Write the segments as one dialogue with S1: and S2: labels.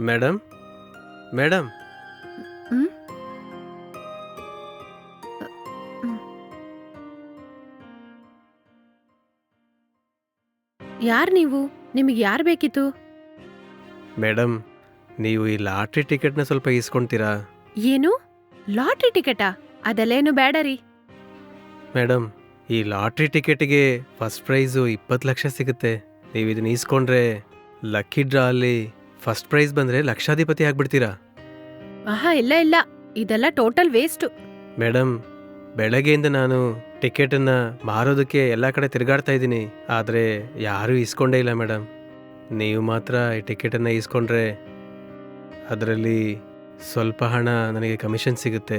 S1: Madam? Madam?
S2: ಹ್ಮ್? ಯಾರ್ ನೀವು? ನಿಮಗೆ ಯಾರು ಬೇಕಿತ್ತು?
S1: ಮೇಡಮ್ ನೀವು ಈ ಲಾಟ್ರಿ ಟಿಕೆಟ್ನ ಸ್ವಲ್ಪ ಇಸ್ಕೊಳ್ತೀರಾ
S2: ಏನು? ಲಾಟ್ರಿ ಟಿಕೆಟಾ? ಅದಲ್ಲೇನು ಬೇಡ ರೀ.
S1: ಮೇಡಮ್ ಈ ಲಾಟ್ರಿ ಟಿಕೆಟ್ಗೆ ಫಸ್ಟ್ ಪ್ರೈಸು ಇಪ್ಪತ್ತು ಲಕ್ಷ ಸಿಗುತ್ತೆ. ನೀವು ಇದನ್ನ ಇಸ್ಕೊಂಡ್ರೆ ಲಕ್ಕಿ ಡ್ರಾ ಅಲ್ಲಿ ಫಸ್ಟ್ ಪ್ರೈಸ್ ಬಂದ್ರೆ ಲಕ್ಷಾಧಿಪತಿ ಆಗ್ಬಿಡ್ತೀರಾ?
S2: ಆಹಾ ಇಲ್ಲ ಇಲ್ಲ. ಇದೆಲ್ಲ ಟೋಟಲ್ ವೇಸ್ಟ್.
S1: ಮೇಡಮ್ ಬೆಳಗ್ಗೆಯಿಂದ ನಾನು ಟಿಕೆಟನ್ನು ಮಾರೋದಕ್ಕೆ ಎಲ್ಲ ಕಡೆ ತಿರುಗಾಡ್ತಾ ಇದ್ದೀನಿ. ಆದರೆ ಯಾರೂ ಇಸ್ಕೊಂಡೇ ಇಲ್ಲ ಮೇಡಮ್ ನೀವು ಮಾತ್ರ ಈ ಟಿಕೆಟನ್ನು ಇಸ್ಕೊಂಡ್ರೆ ಅದರಲ್ಲಿ ಸ್ವಲ್ಪ ಹಣ ನನಗೆ ಕಮಿಷನ್ ಸಿಗುತ್ತೆ.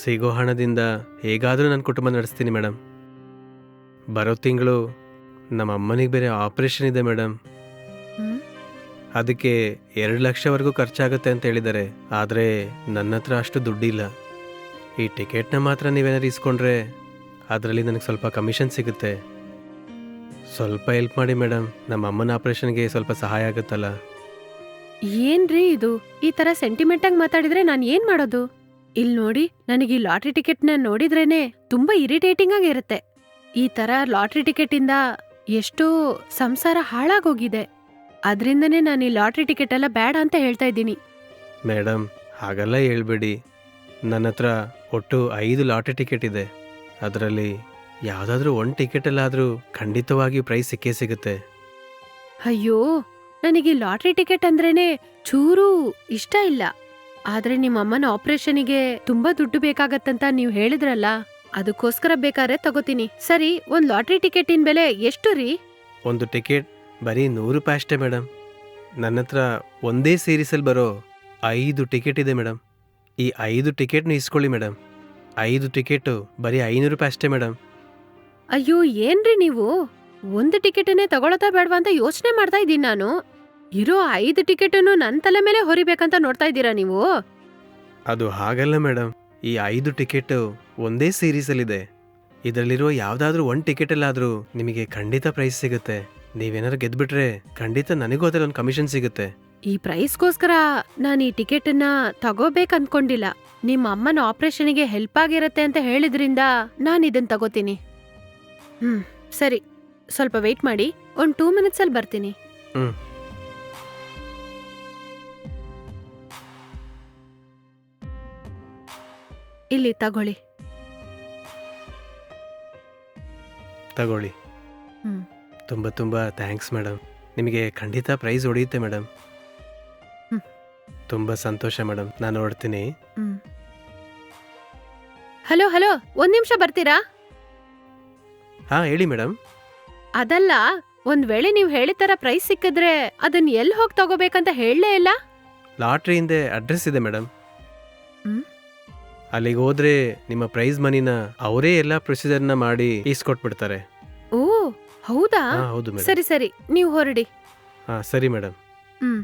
S1: ಸಿಗೋ ಹಣದಿಂದ ಹೇಗಾದರೂ ನನ್ನ ಕುಟುಂಬ ನಡೆಸ್ತೀನಿ ಮೇಡಮ್ ಬರೋ ತಿಂಗಳು ನಮ್ಮ ಅಮ್ಮನಿಗೆ ಬೇರೆ ಆಪರೇಷನ್ ಇದೆ ಮೇಡಮ್? ಅದಕ್ಕೆ ಎರಡು ಲಕ್ಷವರೆಗೂ ಖರ್ಚಾಗುತ್ತೆ ಅಂತ ಹೇಳಿದ್ದಾರೆ. ಆದರೆ ನನ್ನ ಹತ್ರ ಅಷ್ಟು ದುಡ್ಡಿಲ್ಲ. ಈ ಟಿಕೆಟ್ನ ಮಾತ್ರ ನೀವೇನಾದ್ರು ಇಸ್ಕೊಂಡ್ರೆ ಅದರಲ್ಲಿ ನನಗೆ ಸ್ವಲ್ಪ ಕಮಿಷನ್ ಸಿಗುತ್ತೆ. ಸ್ವಲ್ಪ ಹೆಲ್ಪ್ ಮಾಡಿ ಮೇಡಮ್ ನಮ್ಮ ಅಮ್ಮನ ಆಪರೇಷನ್ಗೆ ಸ್ವಲ್ಪ ಸಹಾಯ ಆಗುತ್ತಲ್ಲ?
S2: ಏನ್ರಿ ಇದು? ಈ ತರ ಸೆಂಟಿಮೆಂಟ್ ಆಗಿ ಮಾತಾಡಿದ್ರೆ ನಾನು ಏನ್ ಮಾಡೋದು? ಇಲ್ಲಿ ನೋಡಿ, ನನಗೆ ಈ ಲಾಟ್ರಿ ಟಿಕೆಟ್ನ ನೋಡಿದ್ರೇನೆ ತುಂಬಾ ಇರಿಟೇಟಿಂಗ್ ಆಗಿರುತ್ತೆ. ಈ ತರ ಲಾಟ್ರಿ ಟಿಕೆಟ್ ಇಂದ ಎಷ್ಟೋ ಸಂಸಾರ ಹಾಳಾಗೋಗಿದೆ. ಅದ್ರಿಂದನೇ ನಾನು ಈ ಲಾಟ್ರಿ ಟಿಕೆಟ್ ಎಲ್ಲ ಬೇಡ ಅಂತ ಹೇಳ್ತಾ ಇದ್ದೀನಿ.
S1: ಮೇಡಮ್ ಹಾಗೆಲ್ಲ ಹೇಳ್ಬೇಡಿ. ನನ್ನ ಹತ್ರ ಒಟ್ಟು ಐದು ಲಾಟ್ರಿ ಟಿಕೆಟ್ ಇದೆ. ಅದರಲ್ಲಿ ಯಾವುದಾದ್ರೂ ಒಂದು ಟಿಕೆಟಲ್ಲಾದರೂ ಖಂಡಿತವಾಗಿ ಪ್ರೈಸ್ ಸಿಕ್ಕೇ ಸಿಗುತ್ತೆ.
S2: ಅಯ್ಯೋ ನನಗೆ ಲಾಟ್ರಿ ಟಿಕೆಟ್ ಅಂದ್ರೇನೆ ಚೂರು ಇಷ್ಟ ಇಲ್ಲ. ಆದ್ರೆ ನಿಮ್ಮ ಅಮ್ಮನ ಆಪರೇಷನಿಗೆ ತುಂಬಾ ದುಡ್ಡು ಬೇಕಾಗತ್ತಂತ ನೀವು ಹೇಳಿದ್ರಲ್ಲ ಅದಕ್ಕೋಸ್ಕರ ಬೇಕಾದ್ರೆ ತಗೋತೀನಿ. ಸರಿ ಒಂದ್ ಲಾಟ್ರಿ ಟಿಕೆಟಿನ ಬೆಲೆ ಎಷ್ಟು ರೀ?
S1: ಒಂದು ಟಿಕೆಟ್ ಬರೀ ನೂರು ರೂಪಾಯಿ ಅಷ್ಟೇ ಮೇಡಮ್ ನನ್ನ ಹತ್ರ ಒಂದೇ ಸೀರೀಸಲ್ಲಿ ಬರೋ ಐದು ಟಿಕೆಟ್ ಇದೆ ಮೇಡಮ್ ಈ ಐದು ಟಿಕೆಟ್ನ ಇಸ್ಕೊಳ್ಳಿ ಮೇಡಮ್ ಐದು ಟಿಕೆಟು ಬರೀ ಐನೂರು ರೂಪಾಯಿ ಅಷ್ಟೇ ಮೇಡಮ್
S2: ಅಯ್ಯೋ ಏನ್ರಿ ನೀವು? ಒಂದು ಟಿಕೆಟನ್ನೇ ತಗೊಳತಾ ಬೇಡವಾ ಅಂತ ಯೋಚನೆ ಮಾಡ್ತಾ ಇದ್ದೀನಿ ನಾನು. ಇರೋ ಐದು ಟಿಕೆಟನ್ನು ನನ್ನ ತಲೆ ಮೇಲೆ ಹೊರಿಬೇಕಂತ ನೋಡ್ತಾ ಇದ್ದೀರಾ ನೀವು?
S1: ಅದು ಹಾಗಲ್ಲ ಮೇಡಮ್ ಈ ಐದು ಟಿಕೆಟು ಒಂದೇ ಸೀರೀಸಲ್ಲಿದೆ ಇದರಲ್ಲಿರೋ ಯಾವುದಾದ್ರೂ ಒಂದು ಟಿಕೆಟಲ್ಲಾದರೂ ನಿಮಗೆ ಖಂಡಿತ ಪ್ರೈಸ್ ಸಿಗುತ್ತೆ. ನೀವೇನಾದ್ರು ಗೆದ್ಬಿಟ್ರೆ ಖಂಡಿತ ನನಗೂ ಅದರಲ್ಲಿ ಒಂದು ಕಮಿಷನ್ ಸಿಗುತ್ತೆ.
S2: ಈ ಪ್ರೈಸ್ಗೋಸ್ಕರ ನಾನು ಈ ಟಿಕೆಟನ್ನ ತಗೋಬೇಕು ಅನ್ಕೊಂಡಿಲ್ಲ ನಿಮ್ಮ ಅಮ್ಮನ ಆಪರೇಷನ್ಗೆ ಹೆಲ್ಪ್ ಆಗಿರತ್ತೆ ಅಂತ ಹೇಳಿದ್ರಿಂದ ನಾನು ಇದನ್ನ ತಗೋತೀನಿ. ಹ್ಮ್ ಸರಿ. ಸ್ವಲ್ಪ ವೆಯ್ಟ್ ಮಾಡಿ. ಒಂದು ಟೂ ಮಿನಿಟ್ಸಲ್ಲಿ ಬರ್ತೀನಿ.
S1: ಹ್ಮ್.
S2: ಇಲ್ಲಿ ತಗೊಳ್ಳಿ.
S1: ತಗೊಳ್ಳಿ.
S2: ಹ್ಮ್.
S1: ತುಂಬ ತುಂಬ ಥ್ಯಾಂಕ್ಸ್ ಮೇಡಮ್ ನಿಮಗೆ ಖಂಡಿತ ಪ್ರೈಸ್ ಹೊಡೆಯುತ್ತೆ ಮೇಡಮ್
S2: ಹ್ಮ್.
S1: ತುಂಬ ಸಂತೋಷ ಮೇಡಮ್ ನಾನು ಹೊಡ್ತೀನಿ
S2: ಹ್ಮ್. ಹಲೋ ಹಲೋ ಒಂದ್ ನಿಮಿಷ ಬರ್ತೀರಾ?
S1: ಹಾಂ ಹೇಳಿ ಮೇಡಮ್
S2: ಅದಲ್ಲ ಒಂದ್ ವೇಳೆ ನೀವು ಹೇಳಿದ ತರ ಪ್ರೈಸ್ ಸಿಕ್ಕಿದ್ರೆ ಅದನ್ನ ಎಲ್ಲಿ ಹೋಗಿ ತಗೋಬೇಕಂತ ಹೇಳಲೇ ಇಲ್ಲ?
S1: ಲಾಟ್ರಿ ಹಿಂದೆ ಅಡ್ರೆಸ್ ಇದೆ ಮೇಡಮ್
S2: ಹ್ಮ್.
S1: ಅಲ್ಲಿಗೆ ಹೋದ್ರೆ ನಿಮ್ಮ ಪ್ರೈಸ್ ಮನಿನ ಅವರೇ ಎಲ್ಲ ಪ್ರೊಸೀಜರ್ನ ಮಾಡಿ ಇಸ್ಕೊಟ್ಬಿಡ್ತಾರೆ
S2: ಓ ಹೌದಾ?
S1: ಹಾಂ ಹೌದು ಮೇಡಮ್
S2: ಸರಿ ಸರಿ. ನೀವು ಹೊರಡಿ.
S1: ಹಾಂ ಸರಿ ಮೇಡಮ್
S2: ಹ್ಮ್.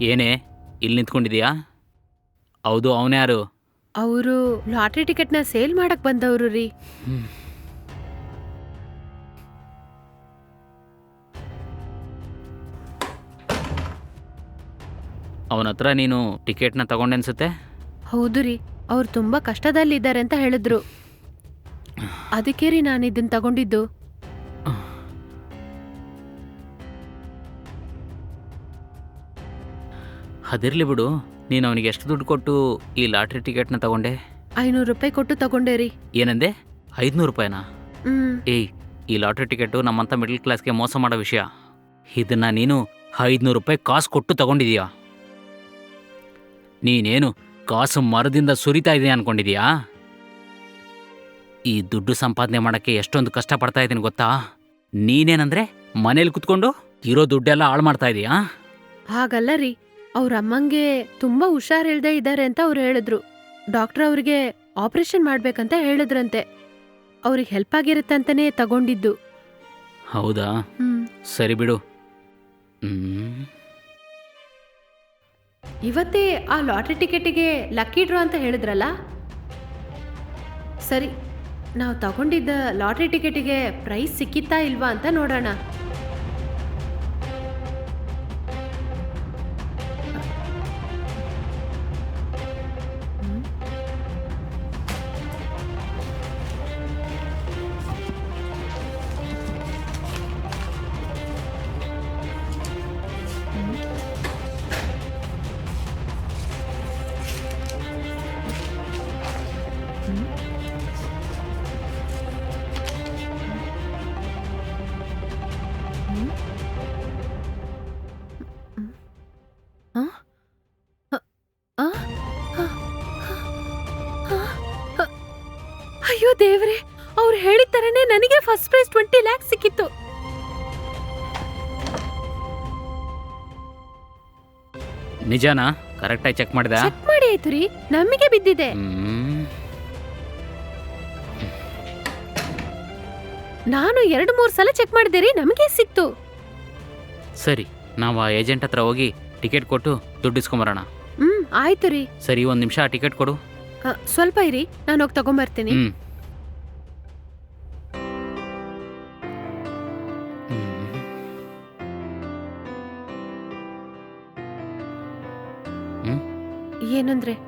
S3: ಏನೇ ಇಲ್ಲಿ ನಿಂತ್ಕೊಂಡಿದ್ಯಾ ಹೌದು ಅವನ್ಯಾರು?
S2: ಅವರು ಲಾಟ್ರಿ ನ ಸೇಲ್ ಮಾಡಕ್ ಬಂದವರು ರೀ.
S3: ಅವನ ಹತ್ರ ನೀನು ಟಿಕೆಟ್ನ ತಗೊಂಡೆ ಅನ್ಸುತ್ತೆ?
S2: ಹೌದು ರೀ. ಅವ್ರು ತುಂಬಾ ಕಷ್ಟದಲ್ಲಿದ್ದಾರೆ ಅಂತ ಹೇಳಿದ್ರು. ಅದಕ್ಕೆ ರೀ ನಾನು ಇದನ್ನ ತಗೊಂಡಿದ್ದು.
S3: ಅದಿರ್ಲಿ ಬಿಡು. ನೀನು ಅವನಿಗೆ ಎಷ್ಟು ದುಡ್ಡು ಕೊಟ್ಟು ಈ ಲಾಟ್ರಿ ಟಿಕೆಟ್ನ ತಗೊಂಡೆ?
S2: ಐನೂರು ರೂಪಾಯಿ ಕೊಟ್ಟು ತಗೊಂಡೆ ರೀ.
S3: ಏನಂದೆ? ಐದುನೂರು ರೂಪಾಯಿನಾ?
S2: ಹ್ಮ್.
S3: ಏಯ್ ಈ ಲಾಟ್ರಿ ಟಿಕೆಟು ನಮ್ಮಂಥ ಮಿಡ್ಲ್ ಕ್ಲಾಸ್ಗೆ ಮೋಸ ಮಾಡೋ ವಿಷಯ. ಇದನ್ನ ನೀನು ಐದುನೂರು ರೂಪಾಯಿ ಕಾಸು ಕೊಟ್ಟು ತಗೊಂಡಿದೀಯಾ ನೀನೇನು ಕಾಸು ಮರದಿಂದ ಸುರಿತಾ ಇದೆಯಾ ಅನ್ಕೊಂಡಿದೀಯಾ? ಈ ದುಡ್ಡು ಸಂಪಾದನೆ ಮಾಡೋಕ್ಕೆ ಎಷ್ಟೊಂದು ಕಷ್ಟಪಡ್ತಾ ಇದ್ದೀನಿ ಗೊತ್ತಾ? ನೀನೇನಂದ್ರೆ ಮನೇಲಿ ಕುತ್ಕೊಂಡು ಇರೋ ದುಡ್ಡೆಲ್ಲ ಹಾಳು ಮಾಡ್ತಾ ಇದೀಯಾ?
S2: ಹಾಗಲ್ಲ ರೀ. ಅವ್ರ ಅಮ್ಮಂಗೆ ತುಂಬಾ ಹುಷಾರಿಲ್ದೇ ಇದ್ದಾರೆ ಅಂತ ಅವ್ರು ಹೇಳಿದ್ರು. ಡಾಕ್ಟರ್ ಅವ್ರಿಗೆ ಆಪರೇಷನ್ ಮಾಡ್ಬೇಕಂತ ಹೇಳಿದ್ರಂತೆ. ಅವ್ರಿಗೆ ಹೆಲ್ಪ್ ಆಗಿರುತ್ತೆ ಅಂತಾನೆ ತಗೊಂಡಿದ್ದು.
S3: ಹೌದಾ?
S2: ಹ್ಮ್.
S3: ಸರಿ ಬಿಡು. ಹ್ಮ್.
S2: ಇವತ್ತೇ ಆ ಲಾಟ್ರಿ ಟಿಕೆಟಿಗೆ ಲಕ್ಕಿ ಡ್ರಾ ಅಂತ ಹೇಳಿದ್ರಲ್ಲ? ಸರಿ, ನಾವು ತಗೊಂಡಿದ್ದ ಲಾಟ್ರಿ ಟಿಕೆಟಿಗೆ ಪ್ರೈಸ್ ಸಿಕ್ಕಿತ್ತಾ ಇಲ್ವಾ ಅಂತ ನೋಡೋಣ. ಅಯ್ಯೋ ದೇವ್ರೆ ಅವ್ರು ಹೇಳಿದ ತರನೇ ನನಗೆ ಫಸ್ಟ್ ಪ್ರೈಸ್ ಟ್ವೆಂಟಿ ಲ್ಯಾಕ್ ಸಿಕ್ಕಿತ್ತು.
S3: ನಿಜನಾ? ಕರೆಕ್ಟಾಗಿ ಚೆಕ್ ಮಾಡಿದ
S2: ಚೆಕ್ ಮಾಡಿ ಆಯ್ತು ರೀ ನಮಗೆ ಬಿದ್ದಿದೆ. ನಾನು ಎರಡು ಮೂರು ಸಲ ಚೆಕ್ ಮಾಡಿದೆ ರೀ ನಮಗೆ ಸಿಕ್ತು.
S3: ಸರಿ ನಾವು ಆ ಏಜೆಂಟ್ ಹತ್ರ ಹೋಗಿ ಟಿಕೆಟ್ ಕೊಟ್ಟು ದುಡ್ಡು ಇಸ್ಕೊಂಬರೋಣ.
S2: ಹ್ಮ್ ಆಯ್ತು ರೀ.
S3: ಸರಿ ಒಂದು ನಿಮಿಷ ಟಿಕೆಟ್ ಕೊಡು.
S2: ಅ, ಸ್ವಲ್ಪ ಇರಿ ನಾನು ಹೋಗಿ ತಗೊಂಬರ್ತೀನಿ.
S3: ಹ್ಮ್.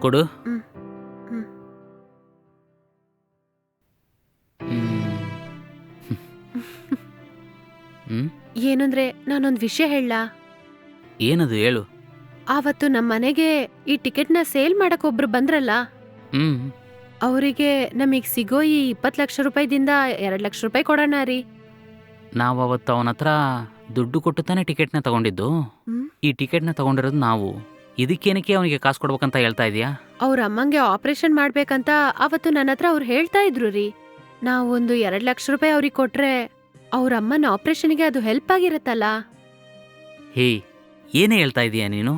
S3: ಕೊಡು.
S2: ಏನಂದ್ರೆ ನಾನೊಂದ್ ವಿಷಯ ಹೇಳ
S3: ಏನದು ಹೇಳು.
S2: ಆವತ್ತು ನಮ್ಮ ಮನೆಗೆ ಈ ಟಿಕೆಟ್ನ ಸೇಲ್ ಮಾಡಕ್ ಒಬ್ರು ಬಂದ್ರಲ್ಲ?
S3: ಹ್ಮ್.
S2: ಅವರಿಗೆ ನಮಗ್ ಸಿಗೋ ಈ ಇಪ್ಪತ್ತು ಲಕ್ಷ ರೂಪಾಯಿದಿಂದ ಎರಡ್ ಲಕ್ಷ ರೂಪಾಯಿ ಕೊಡೋಣ ರೀ.
S3: ನಾವು ಅವತ್ತು ಅವನ ಹತ್ರ ದುಡ್ಡು ಕೊಟ್ಟು ತಾನೇ ಟಿಕೆಟ್ನ ತಗೊಂಡಿದ್ದು. ಈ ಟಿಕೆಟ್ನ ತಗೊಂಡಿರೋದು ನಾವು. ಇದಕ್ಕೇನಕ್ಕೆ ಅವನಿಗೆ ಕಾಸು ಕೊಡ್ಬೇಕಂತ ಹೇಳ್ತಾ ಇದೀಯಾ?
S2: ಅವ್ರ ಅಮ್ಮಂಗೆ ಆಪರೇಷನ್ ಮಾಡ್ಬೇಕಂತ ಅವತ್ತು ನನ್ನ ಹತ್ರ ಅವ್ರು ಹೇಳ್ತಾ ಇದ್ರು ರೀ. ನಾವೊಂದು ಎರಡು ಲಕ್ಷ ರೂಪಾಯಿ ಅವ್ರಿಗೆ ಕೊಟ್ರೆ ಅವ್ರ ಅಮ್ಮನ ಆಪರೇಷನ್ಗೆ ಅದು ಹೆಲ್ಪ್ ಆಗಿರತ್ತಲ್ಲ?
S3: ಹೇ ಏನೇ ಹೇಳ್ತಾ ಇದೀಯಾ ನೀನು?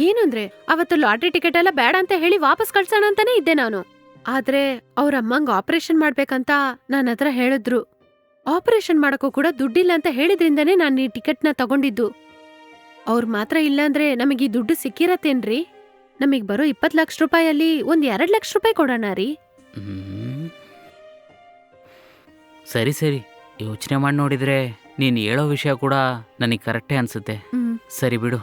S2: ಏನಂದ್ರೆ ಅವತ್ತು ಲಾಟ್ರಿ ಟಿಕೆಟ್ ಎಲ್ಲ ಬೇಡ ಅಂತ ಹೇಳಿ ವಾಪಸ್ ಕಳ್ಸೋಣ ಅಂತಾನೆ ಇದ್ದೆ ನಾನು. ಆದ್ರೆ ಅವ್ರ ಅಮ್ಮಂಗ್ ಆಪರೇಷನ್ ಮಾಡ್ಬೇಕಂತ ನನ್ನ ಹತ್ರ ಹೇಳಿದ್ರು. ಆಪರೇಷನ್ ಮಾಡಕ್ಕೂ ಕೂಡ ದುಡ್ಡಿಲ್ಲ ಅಂತ ಹೇಳಿದ್ರಿಂದನೇ ನಾನು ಈ ಟಿಕೆಟ್ನ ತಗೊಂಡಿದ್ದು. ಅವ್ರು ಮಾತ್ರ ಇಲ್ಲಾಂದ್ರೆ ನಮಗೆ ಈ ದುಡ್ಡು ಸಿಕ್ಕಿರತ್ತೇನ್ರಿ? ನಮಗ್ ಬರೋ ಇಪ್ಪತ್ತು ಲಕ್ಷ ರೂಪಾಯಲ್ಲಿ ಒಂದ್ ಎರಡ್ ಲಕ್ಷ ರೂಪಾಯಿ ಕೊಡೋಣ ರೀ.
S3: ಹ್ಮ್. ಸರಿ ಸರಿ. ಯೋಚನೆ ಮಾಡಿ ನೋಡಿದ್ರೆ ನೀನು ಹೇಳೋ ವಿಷಯ ಕೂಡ ನನಗೆ ಕರೆಕ್ಟೇ ಅನಿಸುತ್ತೆ.
S2: ಹ್ಮ್.
S3: ಸರಿ ಬಿಡು.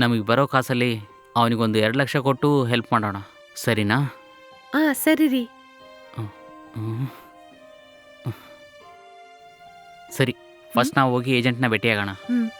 S3: ನಮಗೆ ಬರೋ ಕಾಸಲ್ಲಿ ಅವನಿಗೊಂದು ಎರಡು ಲಕ್ಷ ಕೊಟ್ಟು ಹೆಲ್ಪ್ ಮಾಡೋಣ. ಸರಿನಾ?
S2: ಆ ಸರಿ ರೀ.
S3: ಹ್ಮ್. ಸರಿ ಫಸ್ಟ್ ನಾವು ಹೋಗಿ ಏಜೆಂಟ್ನ ಭೇಟಿಯಾಗೋಣ. ಹ್ಮ್.